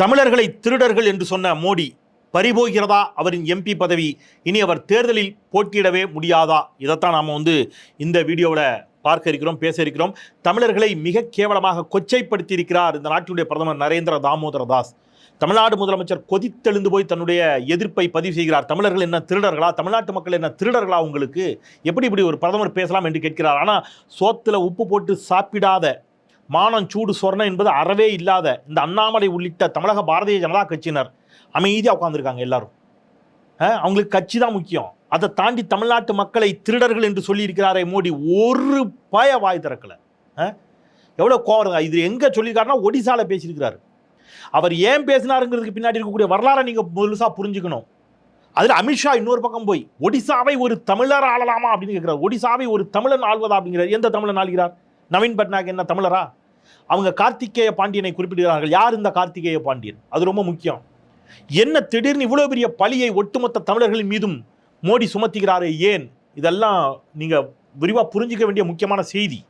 தமிழர்களை திருடர்கள் என்று சொன்ன மோடி பறிபோகிறதா அவரின் எம்பி பதவி? இனி அவர் தேர்தலில் போட்டியிடவே முடியாதா? இதைத்தான் நாம் வந்து இந்த வீடியோவில் பார்க்க இருக்கிறோம் பேச இருக்கிறோம். தமிழர்களை மிக கேவலமாக கொச்சைப்படுத்தி இருக்கிறார் இந்த நாட்டினுடைய பிரதமர் நரேந்திர தாமோதர தாஸ். தமிழ்நாடு முதலமைச்சர் கொதித்தெழுந்து போய் தன்னுடைய எதிர்ப்பை பதிவு செய்கிறார். தமிழர்கள் என்ன திருடர்களா? தமிழ்நாட்டு மக்கள் என்ன திருடர்களா உங்களுக்கு? எப்படி இப்படி ஒரு பிரதமர் பேசலாம் என்று கேட்கிறார். ஆனால் சோத்தில் உப்பு போட்டு சாப்பிடாத மானம் சூடு சொர்ணம் என்பது அறவே இல்லாத இந்த அண்ணாமலை உள்ளிட்ட தமிழக பாரதிய ஜனதா கட்சியினர் அமைதியாக உட்காந்துருக்காங்க எல்லாரும். அவங்களுக்கு கட்சி தான் முக்கியம். அதை தாண்டி தமிழ்நாட்டு மக்களை திருடர்கள் என்று சொல்லியிருக்கிறாரே மோடி ஒரு பய வாய் திறக்கலை. எவ்வளோ கோவம் இது எங்கே சொல்லியிருக்காருன்னா ஒடிசாவில் பேசியிருக்கிறாரு. அவர் ஏன் பேசினாருங்கிறதுக்கு பின்னாடி இருக்கக்கூடிய வரலாறை நீங்கள் முழுசாக புரிஞ்சுக்கணும். அதில் அமித்ஷா இன்னொரு பக்கம் போய் ஒடிசாவை ஒரு தமிழர் ஆளலாமா? அப்படின்னு கேட்குறாரு. ஒடிசாவை ஒரு தமிழன் ஆள்வதா? அப்படிங்கிறார். எந்த தமிழன் ஆள்கிறார்? நவீன் பட்நாயக் என்ன தமிழரா? அவங்க கார்த்திகேய பாண்டியனை குறிப்பிடுகிறார்கள். யார் இந்த கார்த்திகேய பாண்டியன்? அது ரொம்ப முக்கியம். என்ன திடீர்னு இவ்வளோ பெரிய பழியை ஒட்டுமொத்த தமிழர்களின் மீதும் மோடி சுமத்துகிறாரே ஏன்? இதெல்லாம் நீங்கள் விரிவாக புரிஞ்சிக்க வேண்டிய முக்கியமான செய்தி.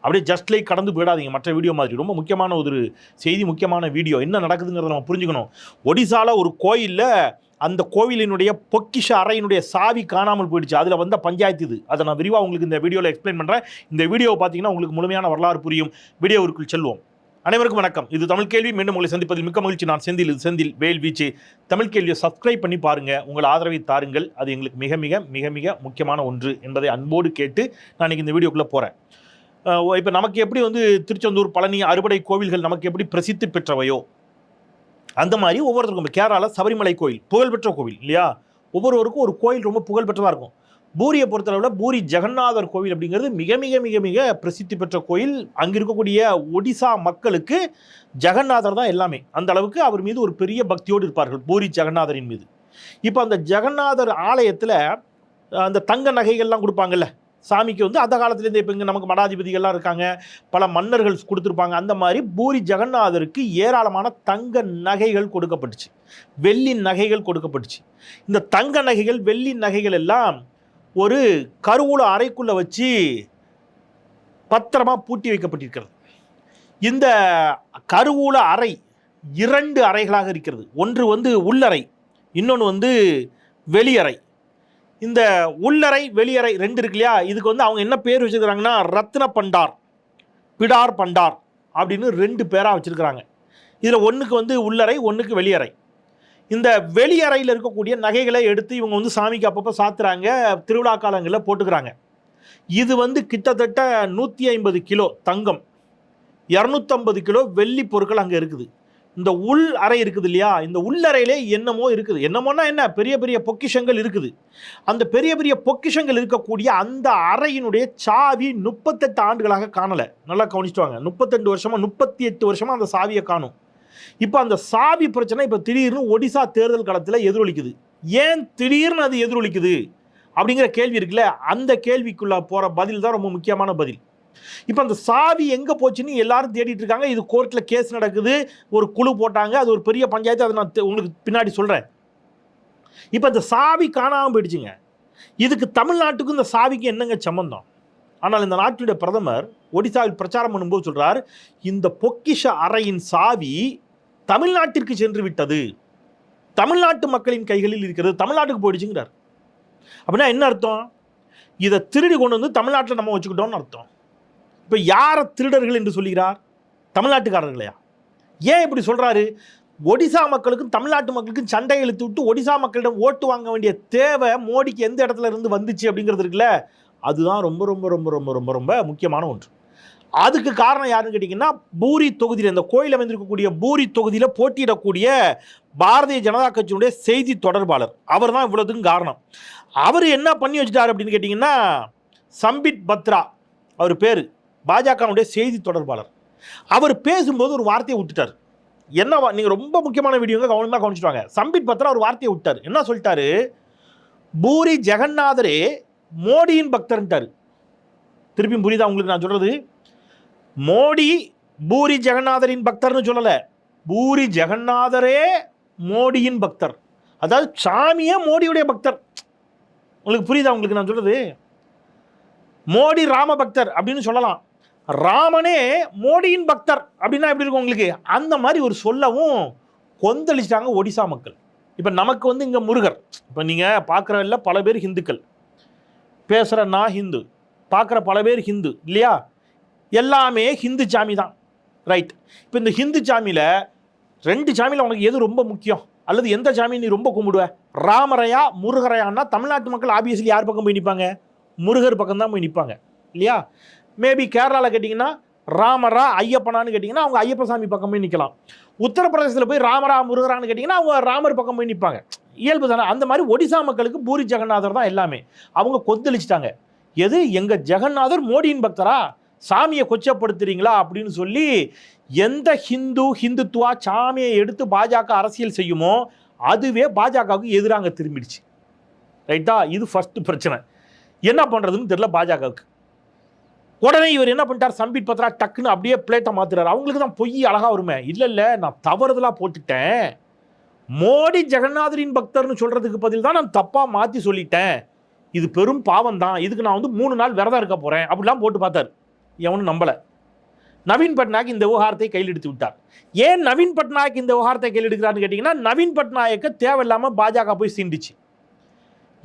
அப்படியே ஜஸ்ட் லைக் கடந்து போயிடாதீங்க. மற்ற வீடியோ மாதிரி. ரொம்ப முக்கியமான ஒரு செய்தி முக்கியமான வீடியோ என்ன நடக்குதுங்கிறத நம்ம புரிஞ்சுக்கணும். ஒடிசாவில் ஒரு கோயிலில் அந்த கோவிலினுடைய பொக்கிஷ அறையினுடைய சாவி காணாமல் போயிடுச்சு. அதில் வந்த பஞ்சாயத்து இது. அதை நான் விரிவாக உங்களுக்கு இந்த வீடியோவில் எக்ஸ்பிளைன் பண்ணுறேன் இந்த வீடியோவை பார்த்தீங்கன்னா உங்களுக்கு முழுமையான வரலாறு புரியும். வீடியோவிற்குள் செல்வோம். அனைவருக்கும் வணக்கம். இது தமிழ் கேள்வி. மீண்டும் உங்களை சந்திப்பதில் மிக்க மகிழ்ச்சி. நான் செந்தில். இது செந்தில் வேல் வீச்சு. தமிழ் கேள்வியை சப்ஸ்கிரைப் பண்ணி பாருங்கள் உங்கள் ஆதரவை தாருங்கள். அது எங்களுக்கு மிக மிக மிக மிக முக்கியமான ஒன்று என்பதை அன்போடு கேட்டு நான் இன்றைக்கி இந்த வீடியோக்குள்ளே போகிறேன் இப்போ நமக்கு எப்படி வந்து திருச்செந்தூர் பழனி அறுபடை கோவில்கள் நமக்கு எப்படி பிரசித்தி பெற்றவையோ அந்த மாதிரி ஒவ்வொருத்தருக்கும் இப்போ சபரிமலை கோயில் புகழ்பெற்ற கோவில் இல்லையா? ஒவ்வொருவருக்கும் ஒரு கோயில் ரொம்ப புகழ்பெற்றதாக இருக்கும். பூரியை பொறுத்தளவில் பூரி ஜெகநாதர் கோவில் அப்படிங்கிறது மிக மிக மிக மிக பிரசித்தி பெற்ற கோயில். அங்கே இருக்கக்கூடிய ஒடிசா மக்களுக்கு ஜெகநாதர் தான் எல்லாமே. அந்த அளவுக்கு அவர் மீது ஒரு பெரிய பக்தியோடு இருப்பார்கள் பூரி ஜெகநாதரின் மீது. இப்போ அந்த ஜெகநாதர் ஆலயத்தில் அந்த தங்க நகைகள்லாம் கொடுப்பாங்கல்ல? சாமிக்கு வந்து அந்த காலத்துலேருந்து இப்போ இங்கே நமக்கு மடாதிபதிகள்லாம் இருக்காங்க. பல மன்னர்கள் கொடுத்துருப்பாங்க. அந்த மாதிரி பூரி ஜெகநாதருக்கு ஏராளமான தங்க நகைகள் கொடுக்கப்பட்டுச்சு. வெள்ளி நகைகள் கொடுக்கப்பட்டுச்சு. இந்த தங்க நகைகள் வெள்ளி நகைகள் எல்லாம் ஒரு கருவூல அறைக்குள்ளே வச்சு பத்திரமாக பூட்டி வைக்கப்பட்டிருக்கிறது. இந்த கருவூல அறை இரண்டு அறைகளாக இருக்கிறது. ஒன்று வந்து உள்ளறை இன்னொன்று வந்து வெளியறை. இந்த உள்ளறை வெளியறை ரெண்டு இருக்கு இல்லையா? இதுக்கு வந்து அவங்க என்ன பேர் வச்சுருக்கிறாங்கன்னா ரத்ன பண்டார் பிடார் பண்டார் அப்படின்னு ரெண்டு பேராக வச்சுருக்கிறாங்க. இதில் ஒன்றுக்கு வந்து உள்ளறை ஒன்றுக்கு வெளியறை. இந்த வெளியறையில் இருக்கக்கூடிய நகைகளை எடுத்து இவங்க வந்து சாமிக்கு அப்பப்போ சாத்துறாங்க திருவிழா காலங்களில் போட்டுக்கிறாங்க. இது வந்து கிட்டத்தட்ட நூற்றி ஐம்பது கிலோ தங்கம் இரநூத்தம்பது கிலோ வெள்ளி பொருட்கள் அங்கே இருக்குது. இந்த உள் அறை இருக்குது இல்லையா? இந்த உள்ளறையிலே என்னமோ இருக்குது. என்னமோன்னா என்ன? பெரிய பெரிய பொக்கிஷங்கள் இருக்குது. அந்த பெரிய பெரிய பொக்கிஷங்கள் இருக்கக்கூடிய அந்த அறையினுடைய சாவி முப்பத்தெட்டு ஆண்டுகளாக காணலை. நல்லா கவனிச்சுட்டு வாங்க. முப்பத்தெண்டு வருஷமா முப்பத்தி எட்டு வருஷமா அந்த சாவியை காணும். இப்போ அந்த சாவி பிரச்சனை இப்போ திடீர்னு ஒடிசா தேர்தல் களத்தில் எதிரொலிக்குது. ஏன் திடீர்னு அது எதிரொலிக்குது? அப்படிங்கிற கேள்வி இருக்குல்ல? அந்த கேள்விக்குள்ள போகிற பதில் தான் ரொம்ப முக்கியமான பதில். இப்போ அந்த சாவி எங்கே போச்சுன்னு எல்லாரும் தேடிட்டு இருக்காங்க. இது கோர்ட்டில் கேஸ் நடக்குது. ஒரு குழு போட்டாங்க. அது ஒரு பெரிய பஞ்சாயத்து. அதை நான் உங்களுக்கு பின்னாடி சொல்கிறேன் இப்போ இந்த சாவி காணாமல் போயிடுச்சுங்க. இதுக்கு தமிழ்நாட்டுக்கும் இந்த சாவிக்கு என்னங்க சம்பந்தம்? ஆனால் இந்த நாட்டுடைய பிரதமர் ஒடிசாவில் பிரச்சாரம் பண்ணும்போது சொல்கிறார் இந்த பொக்கிஷ அறையின் சாவி தமிழ்நாட்டிற்கு சென்று விட்டது. தமிழ்நாட்டு மக்களின் கைகளில் இருக்கிறது. தமிழ்நாட்டுக்கு போயிடுச்சுங்கிறார். அப்படின்னா என்ன அர்த்தம்? இதை திருடி கொண்டு வந்து தமிழ்நாட்டில் நம்ம வச்சுக்கிட்டோம்னு அர்த்தம். இப்போ யாரை திருடர்கள் என்று சொல்கிறார் தமிழ்நாட்டுக்காரர்களையா? ஏன் இப்படி சொல்கிறாரு ஒடிசா மக்களுக்கும் தமிழ்நாட்டு மக்களுக்கும் சண்டை இழுத்து விட்டு ஒடிசா மக்களிடம் ஓட்டு வாங்க வேண்டிய தேவை மோடிக்கு எந்த இடத்துல இருந்து வந்துச்சு அப்படிங்கிறது இருக்குல்ல? அதுதான் ரொம்ப ரொம்ப ரொம்ப ரொம்ப ரொம்ப ரொம்ப முக்கியமான ஒன்று. அதுக்கு காரணம் யாருன்னு கேட்டிங்கன்னா பூரி தொகுதியில் இந்த கோயில் அமைந்திருக்கக்கூடிய பூரி தொகுதியில் போட்டியிடக்கூடிய பாரதிய ஜனதா கட்சியினுடைய செய்தி தொடர்பாளர். அவர் தான் இவ்வளோதுக்கும் காரணம். அவர் என்ன பண்ணி வச்சுட்டார் அப்படின்னு கேட்டிங்கன்னா சம்பித் பத்ரா அவர் பேர். பாஜகவுடைய செய்தி தொடர்பாளர். அவர் பேசும்போது ஒரு வார்த்தையை விட்டுட்டார். என்ன நீங்கள் நீங்க ரொம்ப முக்கியமான வீடியோங்க கவனமாக கவனிச்சுட்டு வாங்க. சம்பித் ஒரு வார்த்தையை விட்டார். என்ன சொல்லிட்டாரு? பூரி ஜெகநாதரே மோடியின் பக்தர்ன்ட்டாரு. திருப்பியும் புரியுதா உங்களுக்கு நான் சொல்றது? மோடி பூரி ஜெகநாதரின் பக்தர்னு சொல்லலை. பூரி ஜெகநாதரே மோடியின் பக்தர். அதாவது சாமியே மோடியுடைய பக்தர். உங்களுக்கு புரியுதா உங்களுக்கு நான் சொல்றது? மோடி ராம பக்தர் அப்படின்னு சொல்லலாம். ராமனே மோடியின் பக்தர் அப்படின்னா எப்படி இருக்கும் உங்களுக்கு? அந்த மாதிரி ஒரு சொல்லவும் கொந்தளிச்சிட்டாங்க ஒடிசா மக்கள். இப்போ நமக்கு வந்து இங்கே முருகர். இப்போ நீங்கள் பார்க்குறவல்ல பல பேர் ஹிந்துக்கள். பேசுகிற நான் ஹிந்து. பார்க்குற பல பேர் ஹிந்து இல்லையா? எல்லாமே ஹிந்து சாமி தான். ரைட் இப்போ இந்த ஹிந்து சாமியில் ரெண்டு சாமியில் உனக்கு எது ரொம்ப முக்கியம்? அல்லது எந்த சாமியை நீ ரொம்ப கும்பிடுவ? ராமரையா முருகரையான்னா தமிழ்நாட்டு மக்கள் ஆப்வியஸ்லி யார் பக்கம் போய் நிற்பாங்க முருகர் பக்கம் தான் போய் நிற்பாங்க இல்லையா? மேபி கேரளாவில் கேட்டிங்கன்னா ராமரா ஐயப்பனான்னு கேட்டிங்கன்னா அவங்க ஐயப்ப சாமி பக்கம் போய் நிற்கலாம் உத்தரப்பிரதேசத்தில் போய் ராமரா முருகரான்னு கேட்டிங்கன்னா அவங்க ராமர் பக்கம் போய் நிற்பாங்க இயல்பு தானே? அந்த மாதிரி ஒடிசா மக்களுக்கு பூரி ஜெகநாதர் தான் எல்லாமே. அவங்க கொந்தளிச்சிட்டாங்க. எது? எங்கள் ஜெகநாதர் மோடியின் பக்தரா? சாமியை கொச்சப்படுத்துறீங்களா? அப்படின்னு சொல்லி எந்த ஹிந்து ஹிந்துத்துவா சாமியை எடுத்து பாஜக அரசியல் செய்யுமோ அதுவே பாஜகவுக்கு எதிராக திரும்பிடுச்சு. ரைட்டா? இது ஃபஸ்ட்டு பிரச்சனை. என்ன பண்ணுறதுன்னு தெரில பாஜகவுக்கு. உடனே இவர் என்ன பண்ணிட்டார்? சம்பிட் பத்ரா டக்குன்னு அப்படியே பிளேட்டை மாத்துறாரு. அவங்களுக்கு தான் பொய் அழகா வருமே. இல்லை இல்லை நான் தவறுதலாக போட்டுட்டேன். மோடி ஜெகநாதரின் பக்தர்னு சொல்கிறதுக்கு பதில் தான் நான் தப்பாக மாற்றி சொல்லிட்டேன். இது பெரும் பாவம் தான். இதுக்கு நான் வந்து மூணு நாள் விரதம் இருக்க போகிறேன் அப்படிலாம் போட்டு பார்த்தார். எவனும் நம்பலை. நவீன் பட்நாயக் இந்த விவகாரத்தை கையில் எடுத்து விட்டார். ஏன் நவீன் பட்நாயக் இந்த விவகாரத்தை கையில் எடுக்கிறான்னு கேட்டிங்கன்னா நவீன் பட்நாயக்க தேவையில்லாமல் பாஜக போய் சீண்டிச்சு.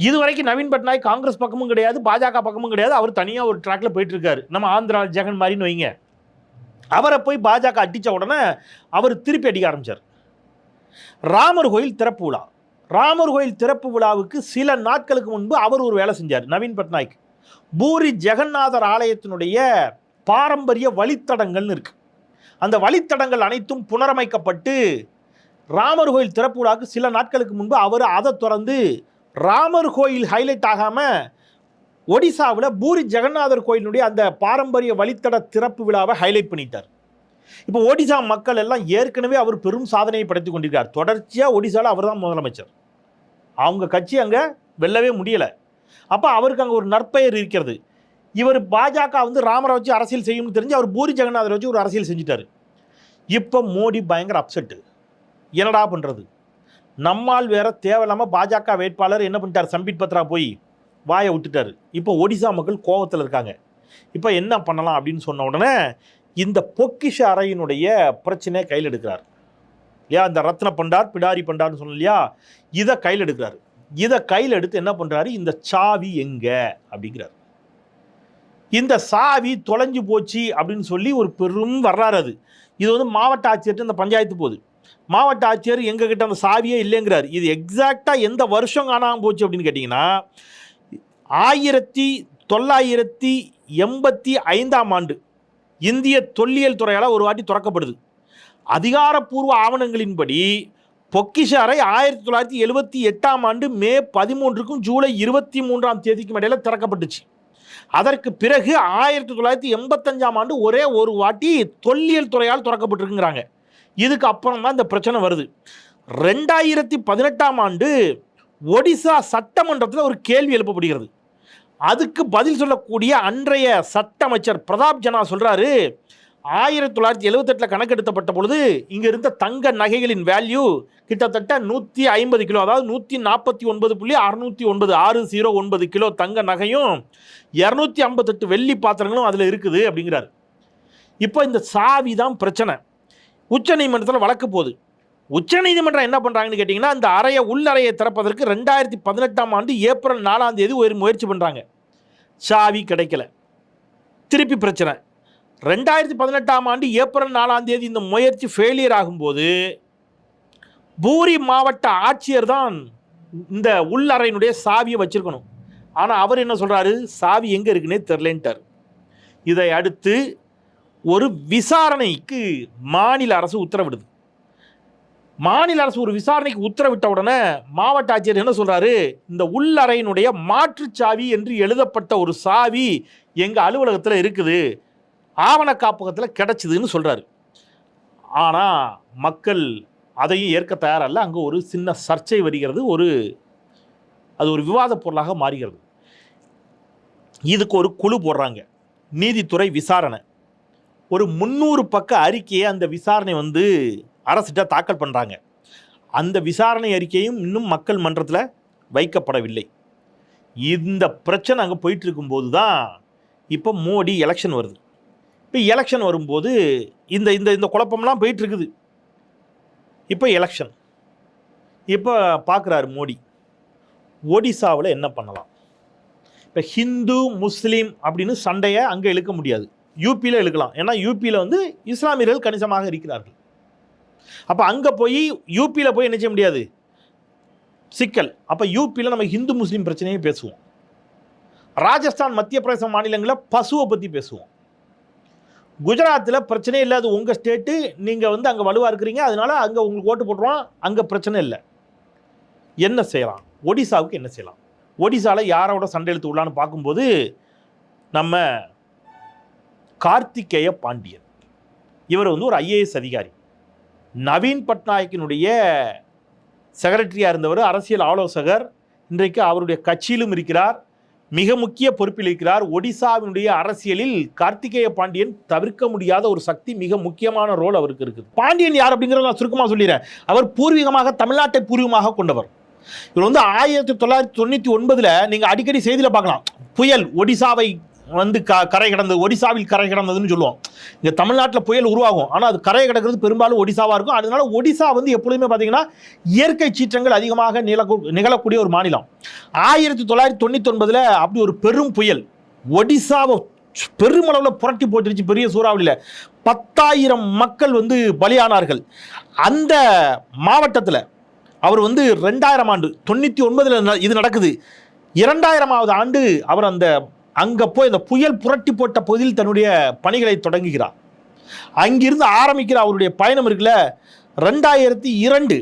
இது வரைக்கும் நவீன் பட்நாயக் காங்கிரஸ் பக்கமும் கிடையாது பாஜக பக்கமும் கிடையாது. அவர் தனியாக ஒரு ட்ராக்ல போயிட்டு இருக்காரு நம்ம ஆந்திரா ஜெகன் மாதிரின்னு வைங்க. அவரை போய் பாஜக அடித்த உடனே அவர் திருப்பி அடிக்க ஆரம்பிச்சார். ராமர் கோயில் திறப்பு விழா. ராமர் கோயில் திறப்பு விழாவுக்கு சில நாட்களுக்கு முன்பு அவர் ஒரு வேலை செஞ்சார் நவீன் பட்நாயக். பூரி ஜெகநாதர் ஆலயத்தினுடைய பாரம்பரிய வழித்தடங்கள்னு இருக்கு. அந்த வழித்தடங்கள் அனைத்தும் புனரமைக்கப்பட்டு ராமர் கோயில் திறப்பு விழாவுக்கு சில நாட்களுக்கு முன்பு அவர் அதை திறந்து ராமர் கோயில் ஹைலைட் ஆகாமல் ஒடிசாவில் பூரி ஜெகநாதர் கோயிலினுடைய அந்த பாரம்பரிய வழித்தட திறப்பு விழாவை ஹைலைட் பண்ணிட்டார். இப்போ ஒடிசா மக்கள் எல்லாம் ஏற்கனவே அவர் பெரும் சாதனையை படைத்து கொண்டிருக்கார் தொடர்ச்சியாக ஒடிசாவில் அவர் தான் முதலமைச்சர். அவங்க கட்சி அங்கே வெல்லவே முடியலை. அப்போ அவருக்கு அங்கே ஒரு நற்பெயர் இருக்கிறது. இவர் பாஜக வந்து ராமரை வச்சு அரசியல் செய்யும்னு தெரிஞ்சு அவர் பூரி ஜெகநாதரை வச்சு ஒரு அரசியல் செஞ்சுட்டார். இப்போ மோடி பயங்கர அப்செட்டு என்னடா பண்ணுறது நம்மால் வேற தேவையில்லாமல் பாஜக வேட்பாளர் என்ன பண்ணிட்டார்? சம்பிட் பத்ரா போய் வாயை விட்டுட்டாரு. இப்போ ஒடிசா மக்கள் கோவத்தில் இருக்காங்க. இப்போ என்ன பண்ணலாம் அப்படின்னு சொன்ன உடனே இந்த பொக்கிஷ அறையினுடைய பிரச்சனையை கையில் எடுக்கிறார். இல்லையா இந்த ரத்ன பண்டார் பிடாரி பண்டார்னு சொன்னோம் இல்லையா? இதை கையில் எடுக்கிறார். இதை கையில் எடுத்து என்ன பண்ணுறாரு இந்த சாவி எங்க? அப்படிங்கிறார். இந்த சாவி தொலைஞ்சு போச்சு அப்படின்னு சொல்லி ஒரு பெரும் வர்றாரு அது. இது வந்து மாவட்ட ஆட்சியர்கிட்ட இந்த பஞ்சாயத்து போகுது. மாவட்ட ஆட்சியர் எங்ககிட்ட அந்த சாவியே இல்லைங்கிறார். இது எக்ஸாக்டாக எந்த வருஷம் காணாமல் போச்சு அப்படின்னு கேட்டிங்கன்னா ஆயிரத்தி தொள்ளாயிரத்தி எண்பத்தி ஐந்தாம் ஆண்டு இந்திய தொல்லியல் துறையால் ஒரு வாட்டி திறக்கப்படுது. அதிகாரப்பூர்வ ஆவணங்களின்படி பொக்கிஷ அறை ஆயிரத்தி தொள்ளாயிரத்தி எழுபத்தி எட்டாம் ஆண்டு மே பதிமூன்றுக்கும் ஜூலை இருபத்தி மூன்றாம் தேதிக்கும் இடையில் திறக்கப்பட்டுச்சு. அதற்கு பிறகு ஆயிரத்தி தொள்ளாயிரத்தி எண்பத்தஞ்சாம் ஆண்டு ஒரே ஒரு வாட்டி தொல்லியல் துறையால் திறக்கப்பட்டிருக்குங்கிறாங்க. இதுக்கு அப்புறம் தான் இந்த பிரச்சனை வருது. ரெண்டாயிரத்தி பதினெட்டாம் ஆண்டு ஒடிசா சட்டமன்றத்தில் ஒரு கேள்வி எழுப்பப்படுகிறது. அதுக்கு பதில் சொல்லக்கூடிய அன்றைய சட்ட அமைச்சர் பிரதாப் ஜனா சொல்கிறாரு ஆயிரத்தி தொள்ளாயிரத்தி எழுவத்தெட்டில் கணக்கெடுத்தப்பட்ட பொழுது இங்கே இருந்த தங்க நகைகளின் வேல்யூ கிட்டத்தட்ட நூற்றி ஐம்பது கிலோ அதாவது நூற்றி நாற்பத்தி ஒன்பது புள்ளி அறுநூற்றி ஒன்பது ஆறு ஜீரோ ஒன்பது கிலோ தங்க நகையும் இரநூத்தி ஐம்பத்தெட்டு வெள்ளி பாத்திரங்களும் அதில் இருக்குது அப்படிங்கிறார். இப்போ இந்த சாவி தான் பிரச்சனை. உச்சநீதிமன்றத்தில் வழக்கு போகுது. உச்சநீதிமன்றம் என்ன பண்ணுறாங்கன்னு கேட்டிங்கன்னா அந்த அறையை உள்ளறையை திறப்பதற்கு ரெண்டாயிரத்தி பதினெட்டாம் ஆண்டு ஏப்ரல் நாலாம் தேதி ஒரு முயற்சி பண்ணுறாங்க சாவி கிடைக்கல. திருப்பி பிரச்சனை. ரெண்டாயிரத்தி பதினெட்டாம் ஆண்டு ஏப்ரல் நாலாம் தேதி இந்த முயற்சி ஃபெயிலியர் ஆகும்போது பூரி மாவட்ட ஆட்சியர் தான் இந்த உள்ளறையினுடைய சாவியை வச்சிருக்கணும். ஆனால் அவர் என்ன சொல்கிறாரு சாவி எங்கே இருக்குன்னே தெரிலன்ட்டார் இதை அடுத்து ஒரு விசாரணைக்கு மாநில அரசு உத்தரவிடுது. மாநில அரசு ஒரு விசாரணைக்கு உத்தரவிட்ட உடனே மாவட்ட ஆட்சியர் என்ன சொல்கிறாரு இந்த உள்ளறையினுடைய மாற்றுச்சாவி என்று எழுதப்பட்ட ஒரு சாவி எங்கள் அலுவலகத்தில் இருக்குது. ஆவண காப்பகத்தில் கிடைச்சிதுன்னு சொல்கிறாரு ஆனால் மக்கள் அதையும் ஏற்க தயாரல்ல. அங்கே ஒரு சின்ன சர்ச்சை வருகிறது. ஒரு அது ஒரு விவாத பொருளாக மாறுகிறது. இதுக்கு ஒரு குழு போடுறாங்க. நீதித்துறை விசாரணை. ஒரு முந்நூறு பக்க அறிக்கையை அந்த விசாரணை வந்து அரசிட்ட தாக்கல் பண்ணுறாங்க அந்த விசாரணை அறிக்கையும் இன்னும் மக்கள் மன்றத்தில் வைக்கப்படவில்லை. இந்த பிரச்சனை அங்கே போயிட்டு இருக்கும்போது தான் இப்போ மோடி எலெக்ஷன் வருது. இப்போ எலெக்ஷன் வரும்போது இந்த இந்த இந்த குழப்பம்லாம் போயிட்டுருக்குது. இப்போ எலெக்ஷன் இப்போ பார்க்குறாரு மோடி. ஒடிசாவில் என்ன பண்ணலாம்? இப்போ ஹிந்து முஸ்லீம் அப்படின்னு சண்டையை அங்கே இழுக்க முடியாது. யூபியில் இழுக்கலாம் ஏன்னா யூபியில் வந்து இஸ்லாமியர்கள் கணிசமாக இருக்கிறார்கள். அப்போ அங்கே போய் யூபியில் போய் என்ன செய்ய முடியாது? சிக்கல். அப்போ யூபியில் நம்ம ஹிந்து முஸ்லீம் பிரச்சனையே பேசுவோம். ராஜஸ்தான் மத்திய பிரதேச மாநிலங்களில் பசுவை பற்றி பேசுவோம். குஜராத்தில் பிரச்சனையே இல்லாது உங்கள் ஸ்டேட்டு நீங்கள் வந்து அங்கே வலுவாக இருக்கிறீங்க. அதனால அங்கே உங்களுக்கு ஓட்டு போட்டுருவோம். அங்கே பிரச்சனை இல்லை. என்ன செய்யலாம்? ஒடிசாவுக்கு என்ன செய்யலாம்? ஒடிசாவில் யாரோட சண்டை இழுத்து உள்ளான்னு பார்க்கும்போது நம்ம கார்த்திகேய பாண்டியன். இவர் வந்து ஒரு ஐஏஎஸ் அதிகாரி. நவீன் பட்நாயக்கினுடைய செக்ரட்டரியாக இருந்தவர் அரசியல் ஆலோசகர். இன்றைக்கு அவருடைய கட்சியிலும் இருக்கிறார். மிக முக்கிய பொறுப்பில் இருக்கிறார். ஒடிசாவினுடைய அரசியலில் கார்த்திகேய பாண்டியன் தவிர்க்க முடியாத ஒரு சக்தி மிக முக்கியமான ரோல் அவருக்கு இருக்குது. பாண்டியன் யார் அப்படிங்கிறத நான் சுருக்கமாக சொல்லிடுறேன். அவர் பூர்வீகமாக தமிழ்நாட்டை பூர்வீகமாக கொண்டவர். இவர் வந்து ஆயிரத்தி தொள்ளாயிரத்தி தொண்ணூற்றி ஒன்பதில் நீங்கள் அடிக்கடி செய்தியில் பார்க்கலாம். புயல் ஒடிசாவை வந்து க கரை கடந்தது ஒடிசாவில் கரை கடந்ததுன்னு சொல்லுவோம். இங்கே தமிழ்நாட்டில் புயல் உருவாகும். ஆனால் அது கரை கிடக்கிறது பெரும்பாலும் ஒடிசாவாக இருக்கும். அதனால ஒடிசா வந்து எப்பொழுதுமே பார்த்தீங்கன்னா இயற்கை சீற்றங்கள் அதிகமாக நிலக்கூ நிகழக்கூடிய ஒரு மாநிலம். ஆயிரத்தி தொள்ளாயிரத்தி தொண்ணூற்றி ஒன்பதில் அப்படி ஒரு பெரும் புயல். ஒடிசாவை பெருமளவில் புரட்டி போட்டுருச்சு பெரிய சூறாவளியில். பத்தாயிரம் மக்கள் வந்து பலியானார்கள். அந்த மாவட்டத்தில் அவர் வந்து ரெண்டாயிரம் ஆண்டு தொண்ணூற்றி ஒன்பதில் இது நடக்குது. இரண்டாயிரமாவது ஆண்டு அவர் அந்த அங்கே போய் அந்த புயல் புரட்டி போட்ட பகுதியில் தன்னுடைய பணிகளை தொடங்குகிறார். அங்கிருந்து ஆரம்பிக்கிற அவருடைய பயணம் இருக்குல்ல ரெண்டாயிரத்தி இரண்டு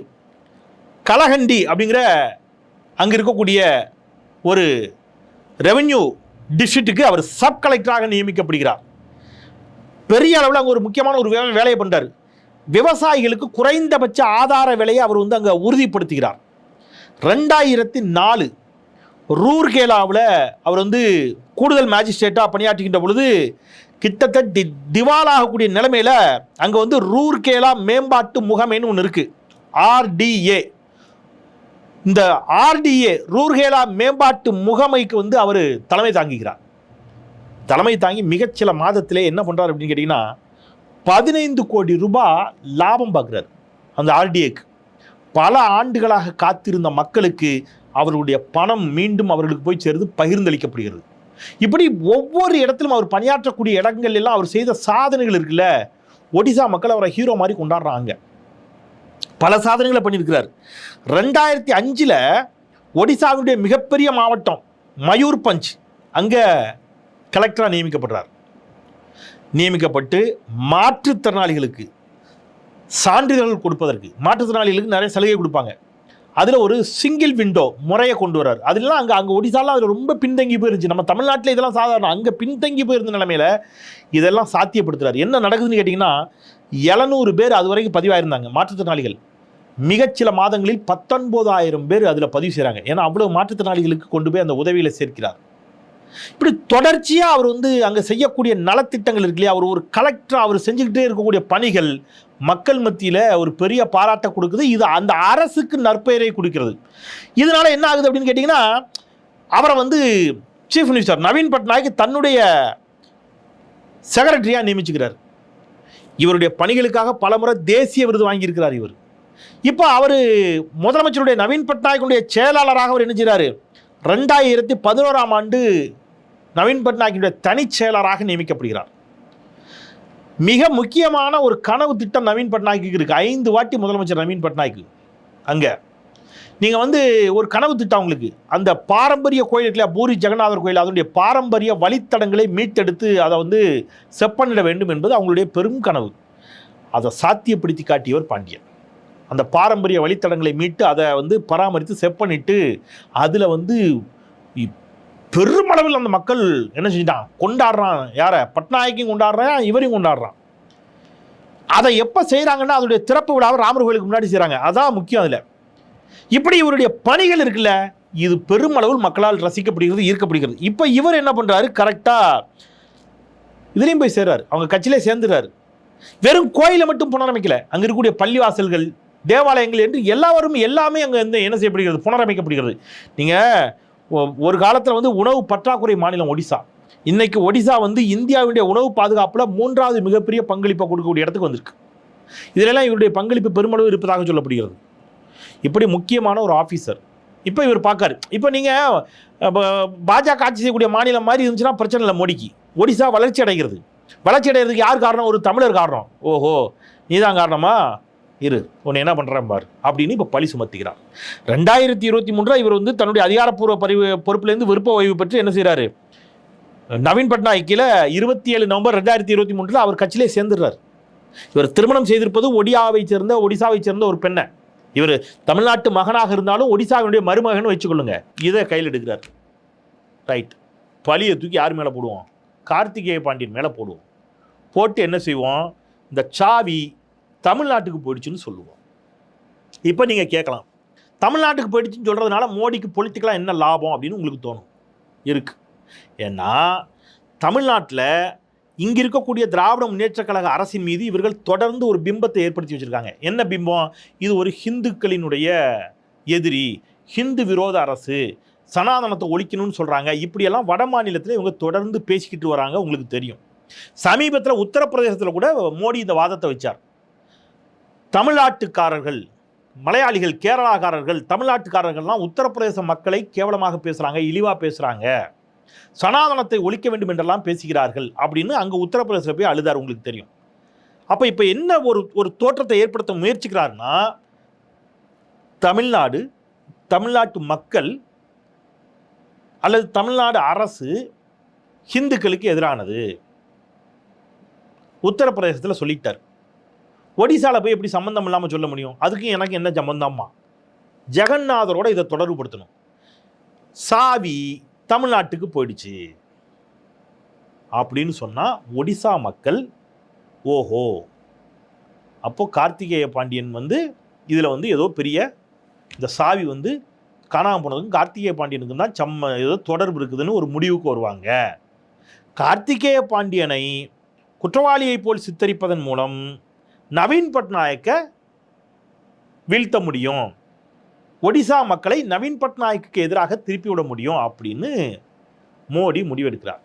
கலகண்டி அப்படிங்கிற அங்கே இருக்கக்கூடிய ஒரு ரெவென்யூ டிஸ்ட்ரிக்ட்டுக்கு அவர் சப் கலெக்டராக நியமிக்கப்படுகிறார். பெரிய அளவில் அங்கே ஒரு முக்கியமான ஒரு வேலையை பண்ணுறார் விவசாயிகளுக்கு குறைந்தபட்ச ஆதார விலையை அவர் வந்து அங்கே உறுதிப்படுத்துகிறார். ரெண்டாயிரத்தி நாலு ரூர்கேலாவில் அவர் வந்து கூடுதல் மேஜிஸ்ட்ரேட்டாக பணியாற்றுகின்ற பொழுது கிட்டத்தட்ட தி திவாலாகக்கூடிய நிலைமையில் அங்கே வந்து ரூர்கேலா மேம்பாட்டு முகமைன்னு ஒன்று இருக்குது ஆர்டிஏ இந்த ஆர்டிஏ ரூர்கேலா மேம்பாட்டு முகமைக்கு வந்து அவர் தலைமை தாங்குகிறார். தலைமை தாங்கி மிகச்சில மாதத்திலே என்ன பண்ணுறார் அப்படின்னு கேட்டிங்கன்னா பதினைந்து கோடி ரூபாய் லாபம் பார்க்குறாரு அந்த ஆர்டிஏக்கு பல ஆண்டுகளாக காத்திருந்த மக்களுக்கு அவர்களுடைய பணம் மீண்டும் அவர்களுக்கு போய் சேருது பகிர்ந்தளிக்கப்படுகிறது. இப்படி ஒவ்வொரு இடத்திலும் அவர் பணியாற்றக்கூடிய இடங்கள் எல்லாம் அவர் செய்த சாதனைகள் இருக்குல்ல? ஒடிசா மக்கள் அவரை ஹீரோ மாதிரி கொண்டாடுறாங்க. பல சாதனைகளை பண்ணியிருக்கிறார். ரெண்டாயிரத்தி அஞ்சில் ஒடிசாவுடைய மிகப்பெரிய மாவட்டம் மயூர் பஞ்ச் அங்கே கலெக்டராக நியமிக்கப்படுறார். நியமிக்கப்பட்டு மாற்றுத்திறனாளிகளுக்கு சான்றிதழ்கள் கொடுப்பதற்கு மாற்றுத்திறனாளிகளுக்கு நிறைய சலுகை கொடுப்பாங்க. அதில் ஒரு சிங்கிள் விண்டோ முறையை கொண்டு வர்றாரு. அதெல்லாம் அங்கே அங்கே ஒடிசாலாம் அதில் ரொம்ப பின்தங்கி போயிருந்துச்சு. நம்ம தமிழ்நாட்டில் இதெல்லாம் சாதாரணம் அங்கே பின்தங்கி போயிருந்த நிலமையில் இதெல்லாம் சாத்தியப்படுத்துறாரு. என்ன நடக்குதுன்னு கேட்டிங்கன்னா எழுநூறு பேர் அது வரைக்கும் பதிவாயிருந்தாங்க மாற்றுத்திறனாளிகள். மிகச்சில மாதங்களில் பத்தொன்பதாயிரம் பேர் அதில் பதிவு செய்கிறாங்க ஏன்னா அவ்வளோ மாற்றுத்திறனாளிகளுக்கு கொண்டு போய் அந்த உதவியில் சேர்க்கிறார். இப்படி தொடர்ச்சியாக அவர் வந்து அங்கே செய்யக்கூடிய நலத்திட்டங்கள் இருக்கு இல்லையா? அவர் ஒரு கலெக்டர் அவர் செஞ்சுக்கிட்டே இருக்கக்கூடிய பணிகள் மக்கள் மத்தியில் ஒரு பெரிய பாராட்டை கொடுக்குது. இது அந்த அரசுக்கு நற்பெயரை கொடுக்கிறது. இதனால என்ன ஆகுது அப்படின்னு கேட்டிங்கன்னா அவரை வந்து சீஃப் மினிஸ்டர் நவீன் பட்நாயக் தன்னுடைய செக்ரட்டரியாக நியமிச்சுக்கிறார். இவருடைய பணிகளுக்காக பலமுறை தேசிய விருது வாங்கியிருக்கிறார் இவர். இப்போ அவர் முதலமைச்சருடைய நவீன் பட்நாயக்குடைய செயலாளராக அவர் என்ன செய்கிறாரு ரெண்டாயிரத்தி பதினோராம் ஆண்டு நவீன் பட்நாயக்கினுடைய தனிச் செயலராக நியமிக்கப்படுகிறார். மிக முக்கியமான ஒரு கனவு திட்டம் நவீன் பட்நாயக்கு இருக்கு. ஐந்து வாட்டி முதலமைச்சர் நவீன் பட்நாயக்கு. அங்கே. நீங்கள் வந்து ஒரு கனவு திட்டம் உங்களுக்கு. அந்த பாரம்பரிய கோயில் இருக்குல்ல பூரி ஜெகநாதர் கோயில் அதனுடைய பாரம்பரிய வழித்தடங்களை மீட்டெடுத்து அதை வந்து செப்பனிட வேண்டும் என்பது அவங்களுடைய பெரும் கனவு. அதை சாத்தியப்படுத்தி காட்டியவர் பாண்டியன். அந்த பாரம்பரிய வழித்தடங்களை மீட்டு அதை வந்து பராமரித்து செப்பனிட்டு அதில் வந்து பெருமளவில் அந்த மக்கள் என்ன செஞ்சிட்டான்? கொண்டாடுறான். யாரை? பட்நாயக்கையும் கொண்டாடுறான் இவரையும் கொண்டாடுறான். அதை எப்போ செய்கிறாங்கன்னா அதோடைய திறப்பு விழாவை ராமர் கோயிலுக்கு முன்னாடி செய்கிறாங்க அதான் முக்கியம் அதில். இப்படி இவருடைய பணிகள் இருக்குல்ல இது பெருமளவில் மக்களால் ரசிக்கப்படுகிறது ஈர்க்கப்படுகிறது. இப்போ இவர் என்ன பண்ணுறாரு கரெக்டாக இதுலேயும் போய் சேர்றாரு. அவங்க கட்சியிலே சேர்ந்துடுறாரு வெறும் கோயிலை மட்டும் புனரமைக்கல. அங்கே இருக்கக்கூடிய பள்ளிவாசல்கள் தேவாலயங்கள் என்று எல்லாரும் எல்லாமே அங்கே வந்து என்ன செய்யப்படுகிறது? புனரமைக்கப்படுகிறது. நீங்கள் ஒரு காலத்தில் வந்து உணவு பற்றாக்குறை மாநிலம் ஒடிசா. இன்னைக்கு ஒடிசா வந்து இந்தியாவுடைய உணவு பாதுகாப்பில் மூன்றாவது மிகப்பெரிய பங்களிப்பை கொடுக்கக்கூடிய இடத்துக்கு வந்திருக்கு. இதிலெல்லாம் இவருடைய பங்களிப்பு பெருமளவு இருப்பதாக சொல்லப்படுகிறது. இப்படி முக்கியமான ஒரு ஆஃபீஸர் இப்போ இவர் பார்க்காரு இப்போ நீங்கள் பாஜக ஆட்சி செய்யக்கூடிய மாநிலம் மாதிரி இருந்துச்சுன்னா பிரச்சனை இல்லை மோடிக்கு. ஒடிசா வளர்ச்சி அடைகிறது. வளர்ச்சி அடைகிறதுக்கு யார் காரணம்? ஒரு தமிழர் காரணம். ஓஹோ நீதான் காரணமா? இரு. உன்னை என்ன பண்ணுறேன் பார்? அப்படின்னு இப்போ பழி சுமத்துகிறார் ரெண்டாயிரத்தி இருபத்தி மூன்றில் இவர் வந்து தன்னுடைய அதிகாரப்பூர்வ பரிவு பொறுப்புலேருந்து விருப்ப ஓய்வு பெற்று என்ன செய்கிறாரு நவீன் பட்நாயக்கில் இருபத்தி ஏழு நவம்பர் ரெண்டாயிரத்தி இருபத்தி மூன்றில் அவர் கட்சியிலே சேர்ந்துடுறார். இவர் திருமணம் செய்திருப்பது ஒடியாவை சேர்ந்த ஒடிசாவை சேர்ந்த ஒரு பெண்ணை. இவர் தமிழ்நாட்டு மகனாக இருந்தாலும் ஒடிசாவினுடைய மருமகன் வச்சுக்கொள்ளுங்க. இதை கையில் எடுக்கிறார். ரைட் பழியை தூக்கி யார் மேலே போடுவோம்? கார்த்திகேய பாண்டியன் மேலே போடுவோம். போட்டு என்ன செய்வோம்? இந்த சாவி தமிழ்நாட்டுக்கு போயிடுச்சுன்னு சொல்லுவோம். இப்போ நீங்கள் கேட்கலாம். தமிழ்நாட்டுக்கு போயிடுச்சுன்னு சொல்கிறதுனால மோடிக்கு பொலிட்டிக்கலாக என்ன லாபம் அப்படின்னு உங்களுக்கு தோணும்? இருக்கு. ஏன்னா தமிழ்நாட்டில் இங்கே இருக்கக்கூடிய திராவிட முன்னேற்ற கழக அரசின் மீது இவர்கள் தொடர்ந்து ஒரு பிம்பத்தை ஏற்படுத்தி வச்சுருக்காங்க. என்ன பிம்பம்? இது ஒரு ஹிந்துக்களினுடைய எதிரி ஹிந்து விரோத அரசு சனாதனத்தை ஒழிக்கணும்னு சொல்கிறாங்க இப்படியெல்லாம் வட மாநிலத்தில் இவங்க தொடர்ந்து பேசிக்கிட்டு வராங்க உங்களுக்கு தெரியும். சமீபத்தில் உத்தரப்பிரதேசத்தில் கூட மோடி இந்த வாதத்தை வச்சார். தமிழ்நாட்டுக்காரர்கள் மலையாளிகள் கேரளாக்காரர்கள் தமிழ்நாட்டுக்காரர்கள்லாம் உத்தரப்பிரதேச மக்களை கேவலமாக பேசுகிறாங்க இழிவாக பேசுகிறாங்க சனாதனத்தை ஒழிக்க வேண்டும் என்றெல்லாம் பேசுகிறார்கள் அப்படின்னு அங்கே உத்தரப்பிரதேசத்தில் போய் அழுதார் உங்களுக்கு தெரியும். அப்போ இப்போ என்ன ஒரு ஒரு தோற்றத்தை ஏற்படுத்த முயற்சிக்கிறாருன்னா தமிழ்நாடு தமிழ்நாட்டு மக்கள் அல்லது தமிழ்நாடு அரசு ஹிந்துக்களுக்கு எதிரானது. உத்தரப்பிரதேசத்தில் சொல்லிட்டார். ஒடிசாவில் போய் எப்படி சம்மந்தம் இல்லாமல் சொல்ல முடியும்? அதுக்கு எனக்கு என்ன சம்பந்தம்மா? ஜெகநாதரோட இதை தொடர்புபடுத்தணும். சாவி தமிழ்நாட்டுக்கு போயிடுச்சு. அப்படின்னு சொன்னால் ஒடிசா மக்கள் ஓஹோ. அப்போது கார்த்திகேய பாண்டியன் வந்து இதில் வந்து ஏதோ பெரிய இந்த சாவி வந்து காணாமல் போனதுக்கும் கார்த்திகேய பாண்டியனுக்கும் தான் சம்ம ஏதோ தொடர்பு இருக்குதுன்னு ஒரு முடிவுக்கு வருவாங்க. கார்த்திகேய பாண்டியனை குற்றவாளியை போல் சித்தரிப்பதன் மூலம் நவீன் பட்நாயக்கை வீழ்த்த முடியும். ஒடிசா மக்களை நவீன் பட்நாயக்குக்கு எதிராக திருப்பி விட முடியும் அப்படின்னு மோடி முடிவெடுக்கிறார்.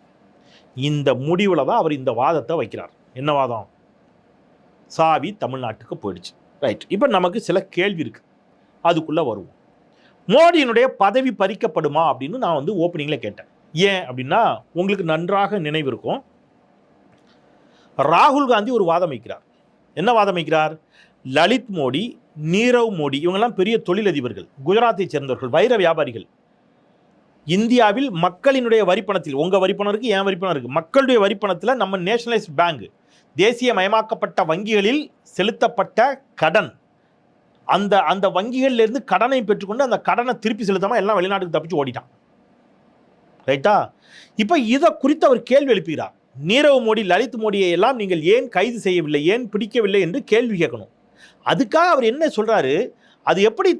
இந்த முடிவில் தான் அவர் இந்த வாதத்தை வைக்கிறார். என்ன வாதம்? சாவி தமிழ்நாட்டுக்கு போயிடுச்சு. ரைட் இப்போ நமக்கு சில கேள்வி இருக்கு. அதுக்குள்ளே வருவோம். மோடியினுடைய பதவி பறிக்கப்படுமா அப்படின்னு நான் வந்து ஓப்பனிங்கில் கேட்டேன். ஏன் அப்படின்னா உங்களுக்கு நன்றாக நினைவு இருக்கும். ராகுல் காந்தி ஒரு வாதம் வைக்கிறார். என்ன வாதம் வைக்கிறார் லலித் மோடி நீரவ் மோடி இவங்கெல்லாம் பெரிய தொழிலதிபர்கள் குஜராத்தை சேர்ந்தவர்கள் வைர வியாபாரிகள். இந்தியாவில் மக்களினுடைய வரிப்பணத்தில் உங்கள் வரிப்பணம் இருக்குது என் வரிப்பணம் இருக்குது மக்களுடைய வரிப்பணத்தில் நம்ம நேஷனலைஸ் பேங்க் தேசிய மயமாக்கப்பட்ட வங்கிகளில் செலுத்தப்பட்ட கடன். அந்த அந்த வங்கிகளிலிருந்து கடனை பெற்றுக்கொண்டு அந்த கடனை திருப்பி செலுத்தாமல் எல்லாம் வெளிநாட்டுக்கு தப்பிச்சு ஓடிட்டான். ரைட்டா? இப்போ இதை குறித்து அவர் கேள்வி எழுப்புகிறார். நீரவ் மோடி லலித் மோடியை எல்லாம் நீங்கள் ஏன் கைது செய்யவில்லை ஏன் பிடிக்கவில்லை என்று கேள்வி கேட்கணும். அதுக்காக அவர் என்ன சொல்கிறாரு அது எப்படி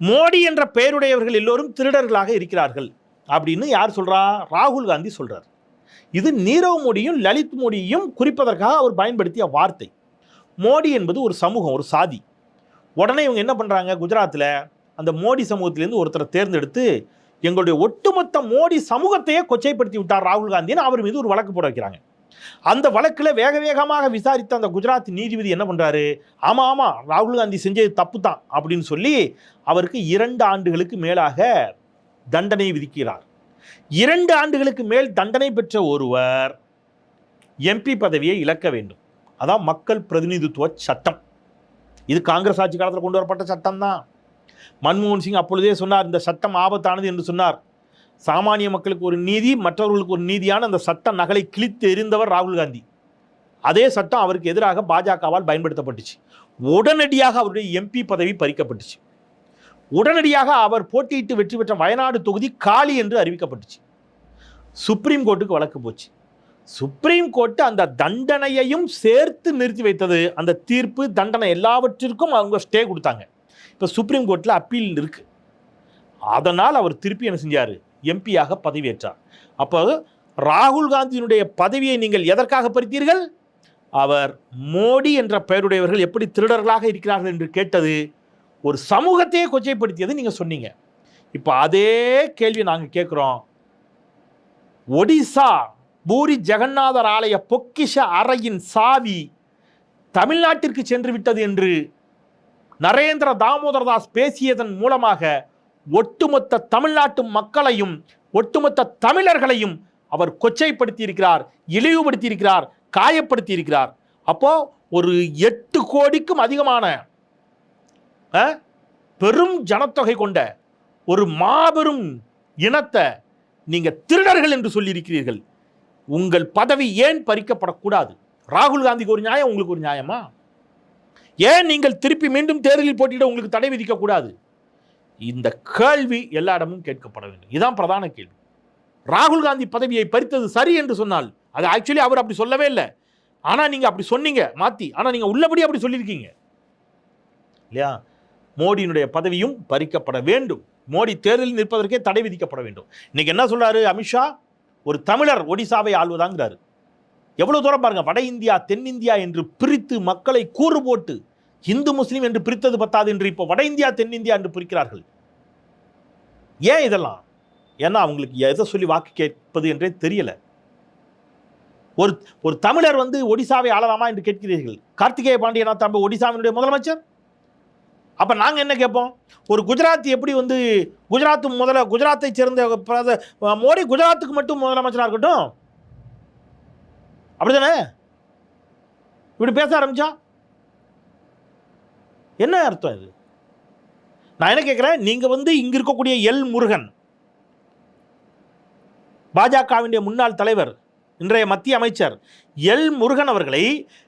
மோடி என்ற பெயருடையவர்கள் எல்லோரும் திருடர்களாக இருக்கிறார்கள் அப்படின்னு யார் சொல்கிறா ராகுல் காந்தி சொல்கிறார் இது நீரவ் மோடியும் லலித் மோடியும் குறிப்பதற்காக அவர் பயன்படுத்திய வார்த்தை. மோடி என்பது ஒரு சமூகம் ஒரு சாதி. உடனே இவங்க என்ன பண்ணுறாங்க குஜராத்தில் அந்த மோடி சமூகத்திலேருந்து ஒருத்தரை தேர்ந்தெடுத்து எங்களுடைய ஒட்டுமொத்த மோடி சமூகத்தையே கொச்சைப்படுத்தி விட்டார் ராகுல் காந்தின்னு அவர் மீது ஒரு வழக்கு போட வைக்கிறாங்க. அந்த வழக்கில் வேக வேகமாக விசாரித்த அந்த குஜராத் நீதிபதி என்ன பண்ணுறாரு ஆமாம் ஆமாம் ராகுல் காந்தி செஞ்சது தப்பு தான் அப்படின்னு சொல்லி அவருக்கு இரண்டு ஆண்டுகளுக்கு மேலாக தண்டனை விதிக்கிறார். இரண்டு ஆண்டுகளுக்கு மேல் தண்டனை பெற்ற ஒருவர் எம்பி பதவியை இழக்க வேண்டும். அதான் மக்கள் பிரதிநிதித்துவ சட்டம். இது காங்கிரஸ் ஆட்சி காலத்தில் கொண்டு வரப்பட்ட சட்டம் தான் மன்மோகன் சிங் அப்பொழுதே சொன்னார் இந்த சட்டம் ஆபத்தானது என்று சொன்னார். சாமானிய மக்களுக்கு ஒரு நீதி மற்றவர்களுக்கு ஒரு நீதியான அந்த சட்ட நகலை கிழித்து எறிந்தவர் ராகுல் காந்தி. அதே சட்டம் அவருக்கு எதிராக பாஜகவால் பயன்படுத்தப்பட்டுச்சு. உடனடியாக அவருடைய எம்பி பதவி பறிக்கப்பட்டுச்சு. உடனடியாக அவர் போட்டியிட்டு வெற்றி பெற்ற வயநாடு தொகுதி காலி என்று அறிவிக்கப்பட்டுச்சு. சுப்ரீம் கோர்ட்டுக்கு வழக்கு போச்சு. சுப்ரீம் கோர்ட்டு அந்த தண்டனையையும் சேர்த்து நிறுத்தி வைத்தது அந்த தீர்ப்பு தண்டனை எல்லாவற்றிற்கும் அவங்க ஸ்டே கொடுத்தாங்க. இப்போ சுப்ரீம் கோர்ட்டில் அப்பீல் இருக்குது அதனால் அவர் திருப்பி என்ன செஞ்சார்? எம்பியாக பதவியேற்றார். அப்போ ராகுல் காந்தியினுடைய பதவியை நீங்கள் எதற்காக பறித்தீர்கள்? அவர் மோடி என்ற பெயருடையவர்கள் எப்படி திருடர்களாக இருக்கிறார்கள் என்று கேட்டது ஒரு சமூகத்தையே கொச்சைப்படுத்தியது நீங்கள் சொன்னீங்க. இப்போ அதே கேள்வி நாங்கள் கேட்குறோம். ஒடிசா பூரி ஜெகநாதர் ஆலய பொக்கிஷ அறையின் சாவி தமிழ்நாட்டிற்கு சென்று விட்டது என்று நரேந்திர தாமோதரதாஸ் பேசியதன் மூலமாக ஒட்டுமொத்த தமிழ்நாட்டு மக்களையும் ஒட்டுமொத்த தமிழர்களையும் அவர் கொச்சைப்படுத்தி இருக்கிறார் இழிவுபடுத்தி இருக்கிறார் காயப்படுத்தி இருக்கிறார் அப்போ ஒரு எட்டு கோடிக்கும் அதிகமான பெரும் ஜனத்தொகை கொண்ட ஒரு மாபெரும் இனத்தை நீங்கள் திருடர்கள் என்று சொல்லியிருக்கிறீர்கள். உங்கள் பதவி ஏன் பறிக்கப்படக்கூடாது? ராகுல் காந்திக்கு ஒரு நியாயம் உங்களுக்கு ஒரு நியாயமா? ஏன் நீங்கள் திருப்பி மீண்டும் தேர்தலில் போட்டியிட உங்களுக்கு தடை விதிக்கக்கூடாது இந்த கேள்வி எல்லா இடமும் கேட்கப்பட வேண்டும். இதுதான் பிரதான கேள்வி. ராகுல் காந்தி பதவியை பறித்தது சரி என்று சொன்னால் அது ஆக்சுவலி அவர் அப்படி சொல்லவே இல்லை. ஆனால் நீங்கள் அப்படி சொன்னீங்க மாத்தி. ஆனால் நீங்கள் உள்ளபடி அப்படி சொல்லியிருக்கீங்க. இல்லையா? மோடியினுடைய பதவியும் பறிக்கப்பட வேண்டும். மோடி தேர்தலில் நிற்பதற்கே தடை விதிக்கப்பட வேண்டும். இன்னைக்கு என்ன சொல்றாரு அமித்ஷா? ஒரு தமிழர் ஒடிசாவை ஆள்வதாங்கிறாரு. எவ்வளோ தூரம் பாருங்கள் வட இந்தியா தென்னிந்தியா என்று பிரித்து மக்களை கூறு போட்டு இந்து முஸ்லீம் என்று பிரித்தது பத்தாது என்று இப்போ வட இந்தியா தென்னிந்தியா என்று பிரிக்கிறார்கள். ஏன் இதெல்லாம்? ஏன்னா அவங்களுக்கு எதை சொல்லி வாக்கு கேட்பது என்றே தெரியலை. ஒரு ஒரு தமிழர் வந்து ஒடிசாவை ஆளலாமா என்று கேட்கிறீர்கள். கார்த்திகேய பாண்டியனா தம்பி ஒடிசாவினுடைய முதலமைச்சர்? அப்போ நாங்கள் என்ன கேட்போம்? ஒரு குஜராத் எப்படி வந்து குஜராத் முதல குஜராத்தை சேர்ந்த மோடி குஜராத்துக்கு மட்டும் முதலமைச்சராக இருக்கட்டும்? அப்படிதானே? இப்படி பேச ஆரம்பிச்சா? என்ன அர்த்தம் இது? நான் என்ன கேட்குறேன் நீங்கள் வந்து இங்கே இருக்கக்கூடிய எல் முருகன் பாஜகவினுடைய முன்னாள் தலைவர் இன்றைய மத்திய அமைச்சர் எல் முருகன் அவர்களை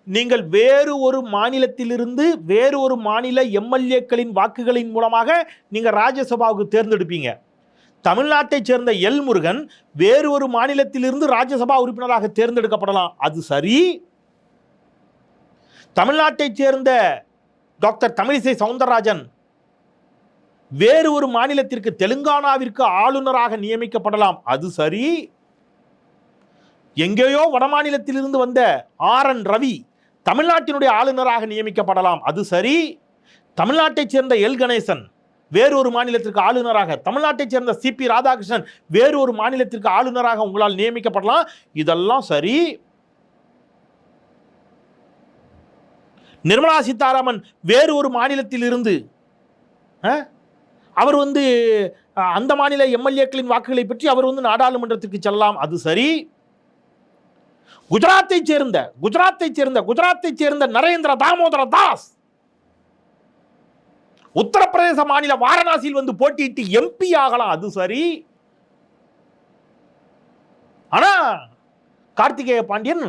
நீங்கள் வேறு ஒரு மாநிலத்திலிருந்து வேறு ஒரு மாநில எம்எல்ஏக்களின் வாக்குகளின் மூலமாக நீங்கள் ராஜ்யசபாவுக்கு தேர்ந்தெடுப்பீங்க. தமிழ்நாட்டைச் சேர்ந்த எல் முருகன் வேறு ஒரு மாநிலத்திலிருந்து ராஜ்யசபா உறுப்பினராக தேர்ந்தெடுக்கப்படலாம். அது சரி. தமிழ்நாட்டைச் சேர்ந்த டாக்டர் தமிழிசை சவுந்தரராஜன் வேறு ஒரு மாநிலத்திற்கு தெலுங்கானாவிற்கு ஆளுநராக நியமிக்கப்படலாம். அது சரி. எங்கேயோ வடமாநிலத்திலிருந்து வந்த ஆர் என் ரவி தமிழ்நாட்டினுடைய ஆளுநராக நியமிக்கப்படலாம். அது சரி. தமிழ்நாட்டைச் சேர்ந்த எல் கணேசன் வேறு ஒரு மாநிலத்திற்கு ஆளுநராக தமிழ்நாட்டைச் சேர்ந்த சிபி ராதாகிருஷ்ணன் வேறு ஒரு மாநிலத்திற்கு ஆளுநராக உங்களால் நியமிக்கப்படலாம். இதெல்லாம் சரி. நிர்மலா சீதாராமன் வேறு ஒரு மாநிலத்தில் இருந்து அவர் வந்து அந்த மாநில எம்எல்ஏக்களின் வாக்குகளை பற்றி அவர் வந்து நாடாளுமன்றத்திற்கு செல்லலாம். அது சரி. குஜராத்தை சேர்ந்த குஜராத்தை சேர்ந்த குஜராத்தை சேர்ந்த நரேந்திர தாமோதர தாஸ் உத்தரப்பிரதேச மாநில வாரணாசியில் வந்து போட்டியிட்டு எம்பி ஆகலாம். அது சரி. ஆனா கார்த்திகேய பாண்டியன்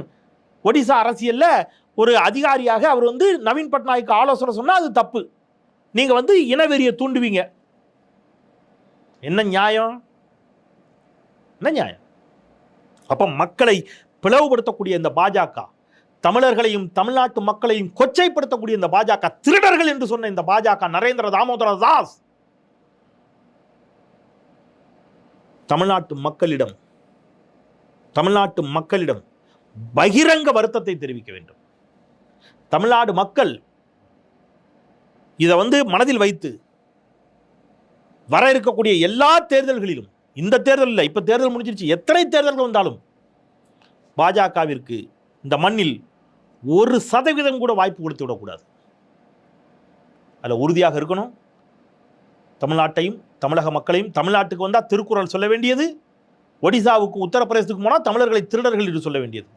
ஒடிசா அரசியல்ல ஒரு அதிகாரியாக அவர் வந்து நவீன் பட்நாயக்கு ஆலோசனை சொன்னா அது தப்பு. நீங்க வந்து இனவெறியை தூண்டுவீங்க. என்ன நியாயம்? என்ன நியாயம்? அப்ப மக்களை பிளவுபடுத்தக்கூடிய இந்த பாஜக தமிழர்களையும் தமிழ்நாட்டு மக்களையும் கொச்சைப்படுத்தக்கூடிய இந்த பாஜக திருடர்கள் என்று சொன்ன இந்த பாஜக நரேந்திர தாமோதர தாஸ். தமிழ்நாட்டு மக்களிடம் தமிழ்நாட்டு மக்களிடம் பகிரங்க வருத்தத்தை தெரிவிக்க வேண்டும். தமிழ்நாடு மக்கள் இதை வந்து மனதில் வைத்து வர இருக்கக்கூடிய எல்லா தேர்தல்களிலும் இந்த தேர்தல் இல்லை இப்போ தேர்தல் முடிஞ்சிருச்சு எத்தனை தேர்தல்கள் வந்தாலும் பாஜகவிற்கு இந்த மண்ணில் ஒரு சதவீதம் கூட வாய்ப்பு கொடுத்து விடக்கூடாது. அதில் உறுதியாக இருக்கணும். தமிழ்நாட்டையும் தமிழக மக்களையும் தமிழ்நாட்டுக்கு வந்தால் திருக்குறள் சொல்ல வேண்டியது ஒடிசாவுக்கு உத்தரப்பிரதேசத்துக்கு போனால் தமிழர்களை திருடர்கள் என்று சொல்ல வேண்டியது.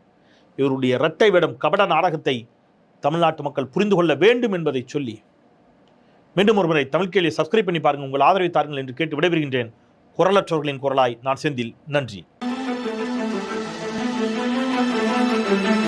இவருடைய இரட்டை வேடம் கபட நாடகத்தை தமிழ்நாட்டு மக்கள் புரிந்து கொள்ள வேண்டும் என்பதை சொல்லி மீண்டும் ஒருமுறை தமிழ் கேள்வியை சப்ஸ்கிரைப் பண்ணி பாருங்கள் உங்கள் ஆதரவை தாருங்கள் என்று கேட்டு விடைபெறுகின்றேன். குரலற்றவர்களின் குரலாய் நான் செந்தில். நன்றி. Thank you.